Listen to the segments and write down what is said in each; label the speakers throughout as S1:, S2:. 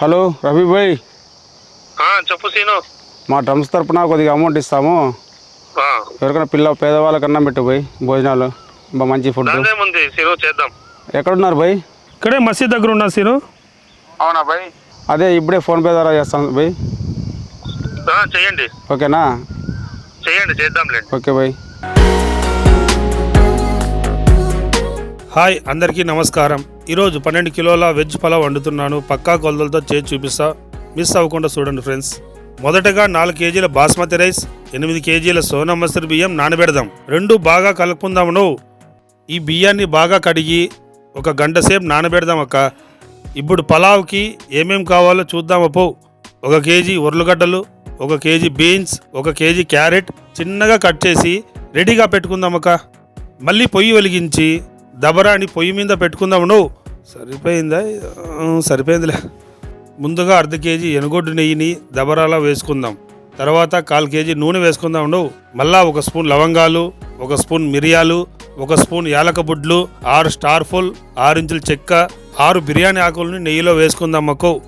S1: Hello Ravi భాయ్
S2: ఆ, చెప్పు scene.
S1: మా డ్రమ్స్ తరపున కొద్దిగా అమౌంట్ ఇస్తాము.
S2: ఆ,
S1: ఎవరికైనా పిల్ల పేదవాళ్ళకి అన్నం పెట్టు పోయి భోజనాలు. బా మంచి ఫుడ్
S2: చేద్దాం.
S1: ఎక్కడున్నారు భాయ్
S3: ఇక్కడే మసీద్ దగ్గర ఉన్నా సీను.
S1: అవునా భాయ్ అదే ఇప్పుడే ఫోన్పే ద్వారా చేస్తాను భాయ్
S2: ఆ, చెయ్యండి.
S1: ఓకేనా?
S2: చెయ్యండి చేద్దాంలేండి
S1: ఓకే భాయ్
S3: హాయ్ అందరికీ నమస్కారం. ఈరోజు పన్నెండు కిలోల వెజ్ పలావ్ వండుతున్నాను. పక్కా కొలతలతో చేసి చూపిస్తా. మిస్ అవ్వకుండా చూడండి ఫ్రెండ్స్. మొదటగా నాలుగు కేజీల బాస్మతి రైస్ ఎనిమిది కేజీల సోనా మసూరి బియ్యం నానబెడదాం. రెండు బాగా కలుపుకుందామును ఈ బియ్యాన్ని బాగా కడిగి ఒక గంట సేపు నానబెడదాం అక్క. ఇప్పుడు పలావ్కి ఏమేం కావాలో చూద్దాం అప్పు. ఒక కేజీ ఉర్లగడ్డలు ఒక కేజీ బీన్స్ ఒక కేజీ క్యారెట్ చిన్నగా కట్ చేసి రెడీగా పెట్టుకుందాం అక్క. మళ్ళీ పొయ్యి వెలిగించి దబరాని పొయ్యి మీద పెట్టుకుందాము నువ్వు. సరిపోయిందా? సరిపోయిందిలే. ముందుగా అర్ధ కేజీ ఎనుగొడ్డు నెయ్యిని దబరాలా వేసుకుందాం. తర్వాత కాల్ కేజీ నూనె వేసుకుందాం. నువ్వు మళ్ళా ఒక స్పూన్ లవంగాలు ఒక స్పూన్ మిరియాలు ఒక స్పూన్ యాలక బుడ్లు ఆరు స్టార్ ఫుల్ ఆరు ఇంచుల చెక్క ఆరు బిర్యానీ ఆకులని నెయ్యిలో వేసుకుందాం మక్కు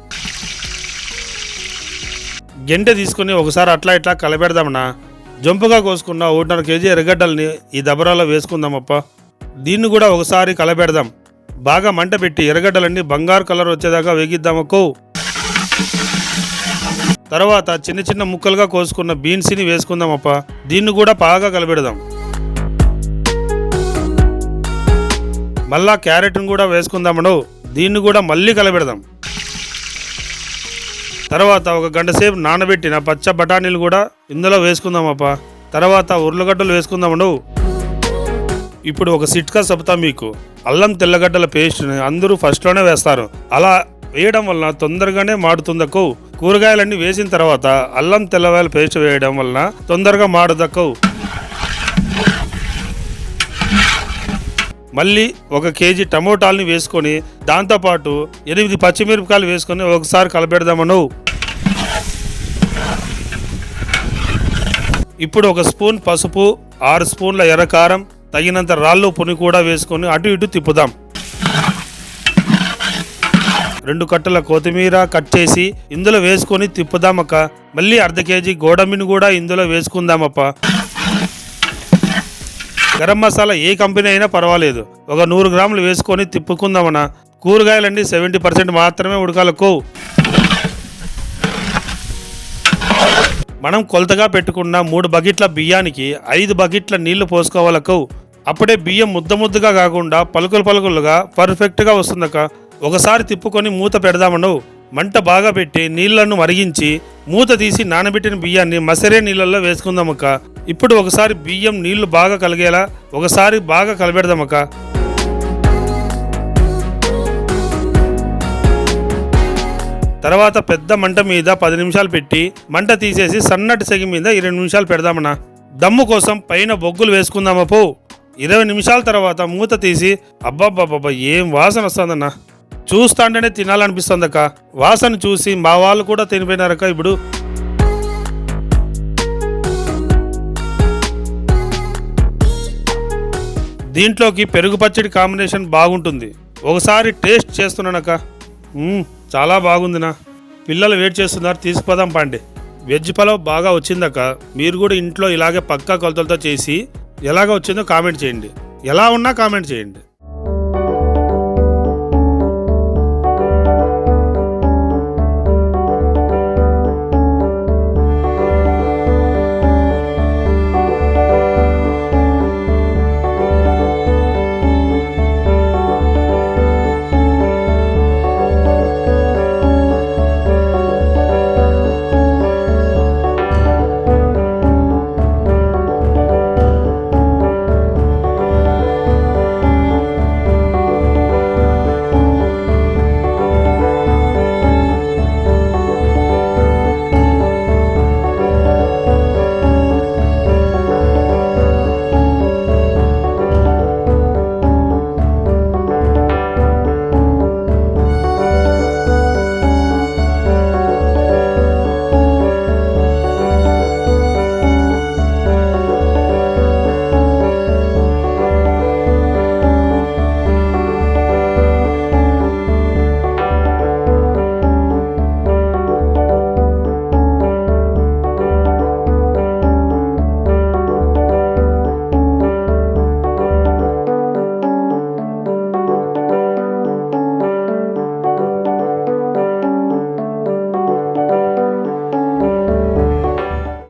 S3: గెంటె తీసుకుని ఒకసారి అట్లా ఇట్లా కలబెడదామన్నా. జంపుగా కోసుకున్న ఒకటిన్నర కేజీ ఎర్రగడ్డల్ని ఈ దబరాలో వేసుకుందామప్ప దీన్ని కూడా ఒకసారి కలపెడదాం బాగా మంట పెట్టి ఎర్రగడ్డలన్నీ బంగారు కలర్ వచ్చేదాకా వేగిద్దామకు తర్వాత చిన్న చిన్న ముక్కలుగా కోసుకున్న బీన్స్ని వేసుకుందామప్ప దీన్ని కూడా బాగా కలబెడదాం. మళ్ళా క్యారెట్ని కూడా వేసుకుందామను దీన్ని కూడా మళ్ళీ కలబెడదాం. తర్వాత ఒక గంట సేపు నానబెట్టిన పచ్చ బఠానీలు కూడా ఇందులో వేసుకుందామప్ప తర్వాత ఉర్లగడ్డలు వేసుకుందామను ఇప్పుడు ఒక సిట్కా చెబుతా మీకు. అల్లం తెల్లగడ్డల పేస్ట్ని అందరూ ఫస్ట్లోనే వేస్తారు. అలా వేయడం వలన తొందరగానే మాడుతుందకు కూరగాయలన్నీ వేసిన తర్వాత అల్లం తెల్లవాయల పేస్ట్ వేయడం వలన తొందరగా మాడుదక్కవు మళ్ళీ ఒక కేజీ టమోటాలని వేసుకొని దాంతోపాటు ఎనిమిది పచ్చిమిరపకాయలు వేసుకొని ఒకసారి కలపెడదామను ఇప్పుడు ఒక స్పూన్ పసుపు ఆరు స్పూన్ల ఎర్రకారం తగినంత రాళ్ళు పొని కూడా వేసుకొని అటు ఇటు తిప్పుదాం. రెండు కట్టల కొత్తిమీర కట్ చేసి ఇందులో వేసుకొని తిప్పుదామక్క. మళ్ళీ అర్ధ కేజీ గోడమిని కూడా ఇందులో వేసుకుందామప్ప. గరం మసాలా ఏ కంపెనీ అయినా పర్వాలేదు. ఒక నూరు గ్రాములు వేసుకొని తిప్పుకుందామన్నా కూరగాయలన్నీ సెవెంటీ పర్సెంట్ మాత్రమే ఉడకాలకు మనం కొలతగా పెట్టుకున్న మూడు బకెట్ల బియ్యానికి ఐదు బకెట్ల నీళ్ళు పోసుకోవాలకు అప్పుడే బియ్యం ముద్ద ముద్దగా కాకుండా పలుకులు పలుకులుగా పర్ఫెక్ట్గా వస్తుందక్క. ఒకసారి తిప్పుకొని మూత పెడదామను. మంట బాగా పెట్టి నీళ్ళను మరిగించి మూత తీసి నానబెట్టిన బియ్యాన్ని మసరే నీళ్ళల్లో వేసుకుందామక్క. ఇప్పుడు ఒకసారి బియ్యం నీళ్ళు బాగా కలిగేలా ఒకసారి బాగా కలబెడదామక్క. తర్వాత పెద్ద మంట మీద పది నిమిషాలు పెట్టి మంట తీసేసి సన్నటి సెగ మీద ఇరవై నిమిషాలు పెడదామన్నా. దమ్ము కోసం పైన బొగ్గులు వేసుకుందామా పో. ఇరవై నిమిషాల తర్వాత మూత తీసి అబ్బాబ్బాబ్బా ఏం వాసన వస్తుందన్నా? చూస్తాంటేనే తినాలనిపిస్తుందక్క. వాసన చూసి మా వాళ్ళు కూడా తినిపోయినారక్క ఇప్పుడు. దీంట్లోకి పెరుగు పచ్చడి కాంబినేషన్ బాగుంటుంది. ఒకసారి టేస్ట్ చేస్తున్నానక్క. చాలా బాగుందినా. పిల్లలు వెయిట్ చేస్తున్నారు తీసుకుపోదాం పండి. వెజ్ పలావ్ బాగా వచ్చిందక్క. మీరు కూడా ఇంట్లో ఇలాగే పక్కా కొలతలతో చేసి ఎలాగ వచ్చిందో కామెంట్ చేయండి. ఎలా ఉన్నా కామెంట్ చేయండి.